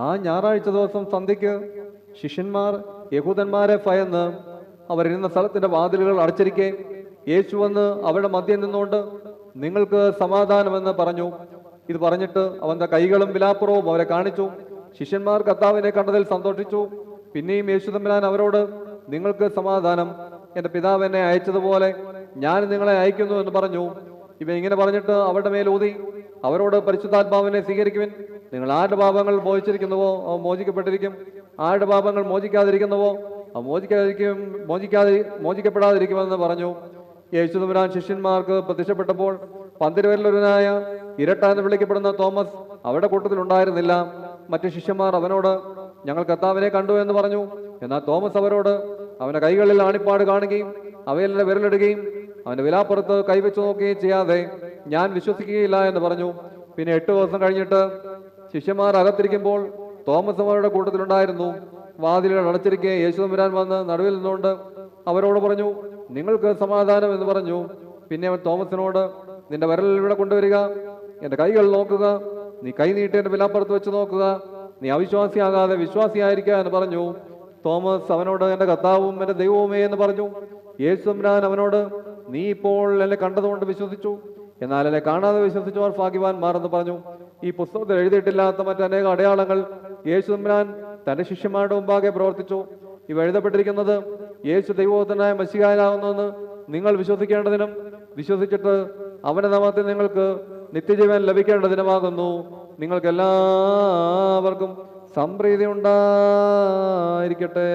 ആ ഞായറാഴ്ച ദിവസം സന്ധ്യയ്ക്ക് ശിഷ്യന്മാർ യഹൂദന്മാരെ ഭയന്ന് അവരിരുന്ന സ്ഥലത്തിന്റെ വാതിലുകൾ അടച്ചിരിക്കെ യേശു വന്ന് അവരുടെ മധ്യം നിന്നുകൊണ്ട് നിങ്ങൾക്ക് സമാധാനമെന്ന് പറഞ്ഞു. ഇത് പറഞ്ഞിട്ട് അവന്റെ കൈകളും വിലാപ്പുറവും അവരെ കാണിച്ചു. ശിഷ്യന്മാർ കർത്താവിനെ കണ്ടതിൽ സന്തോഷിച്ചു. പിന്നെയും യേശു തമ്പുരാൻ അവരോട് നിങ്ങൾക്ക് സമാധാനം. എന്റെ പിതാവ് എന്നെ അയച്ചതുപോലെ ഞാൻ നിങ്ങളെ അയക്കുന്നു എന്ന് പറഞ്ഞു. ഇവ ഇങ്ങനെ പറഞ്ഞിട്ട് അവരുടെ മേൽ ഊതി. അവരോട് പരിശുദ്ധാത്മാവിനെ സ്വീകരിക്കുവിൻ. നിങ്ങൾ ആരുടെ പാപങ്ങൾ മോചിച്ചിരിക്കുന്നുവോ? അവ മോചിക്കപ്പെട്ടിരിക്കും. ആരുടെ പാപങ്ങൾ മോചിക്കാതിരിക്കുന്നുവോ? അവ മോചിക്കാതിരിക്കും മോചിക്കാതി മോചിക്കപ്പെടാതിരിക്കുമെന്ന് പറഞ്ഞു. യേശുദമ്പുരാൻ ശിഷ്യന്മാർക്ക് പ്രത്യക്ഷപ്പെട്ടപ്പോൾ പന്തിരുവരിലൊരുവനായ ഇരട്ട എന്ന് വിളിക്കപ്പെടുന്ന തോമസ് അവരുടെ കൂട്ടത്തിലുണ്ടായിരുന്നില്ല മറ്റു ശിഷ്യന്മാർ അവനോട് ഞങ്ങൾ കർത്താവിനെ കണ്ടു എന്ന് പറഞ്ഞു. എന്നാൽ തോമസ് അവരോട് അവന്റെ കൈകളിൽ ആണിപ്പാട് കാണുകയും അവയിൽ വിരലിടുകയും അവന്റെ വിലാപ്പുറത്ത് കൈവച്ചു നോക്കുകയും ചെയ്യാതെ ഞാൻ വിശ്വസിക്കുകയില്ല എന്ന് പറഞ്ഞു. പിന്നെ എട്ട് ദിവസം കഴിഞ്ഞിട്ട് ശിഷ്യന്മാർ അകത്തിരിക്കുമ്പോൾ തോമസ് അവരുടെ കൂട്ടത്തിലുണ്ടായിരുന്നു. വാതിലുകൾ അടച്ചിരിക്കെ യേശുദമ്പുരാൻ വന്ന് നടുവിൽ നിന്നുകൊണ്ട് അവരോട് പറഞ്ഞു നിങ്ങൾക്ക് സമാധാനം എന്ന് പറഞ്ഞു. പിന്നെ അവൻ തോമസിനോട് നിന്റെ വിരൽ ഇവിടെ കൊണ്ടുവരിക എന്റെ കൈകൾ നോക്കുക നീ കൈ നീട്ടി എന്റെ വിലാപ്പുറത്ത് വെച്ച് നോക്കുക നീ അവിശ്വാസിയാകാതെ വിശ്വാസിയായിരിക്കുക എന്ന് പറഞ്ഞു. തോമസ് അവനോട് എന്റെ കർത്താവും എന്റെ ദൈവവുമേ എന്ന് പറഞ്ഞു. യേശുദമ്പുരാൻ അവനോട് നീ ഇപ്പോൾ എന്നെ കണ്ടതുകൊണ്ട് വിശ്വസിച്ചു. എന്നാൽ എന്നെ കാണാതെ വിശ്വസിച്ചവർ ഭാഗ്യവാൻമാർ എന്ന് പറഞ്ഞു. ഈ പുസ്തകത്തിൽ എഴുതിയിട്ടില്ലാത്ത മറ്റനേക അടയാളങ്ങൾ യേശുദമ്പുരാൻ തന്റെ ശിഷ്യന്മാരുടെ മുമ്പാകെ പ്രവർത്തിച്ചു. ഇവ എഴുതപ്പെട്ടിരിക്കുന്നത് യേശു ദൈവോധനായ മഷികായനാകുന്നെന്ന് നിങ്ങൾ വിശ്വസിക്കേണ്ടതിനും വിശ്വസിച്ചിട്ട് അവന്റെ നാമത്തിൽ നിങ്ങൾക്ക് നിത്യജീവൻ ലഭിക്കേണ്ടതിനുമാകുന്നു നിങ്ങൾക്ക് എല്ലാവർക്കും സംപ്രീതി ഉണ്ടായിരിക്കട്ടെ.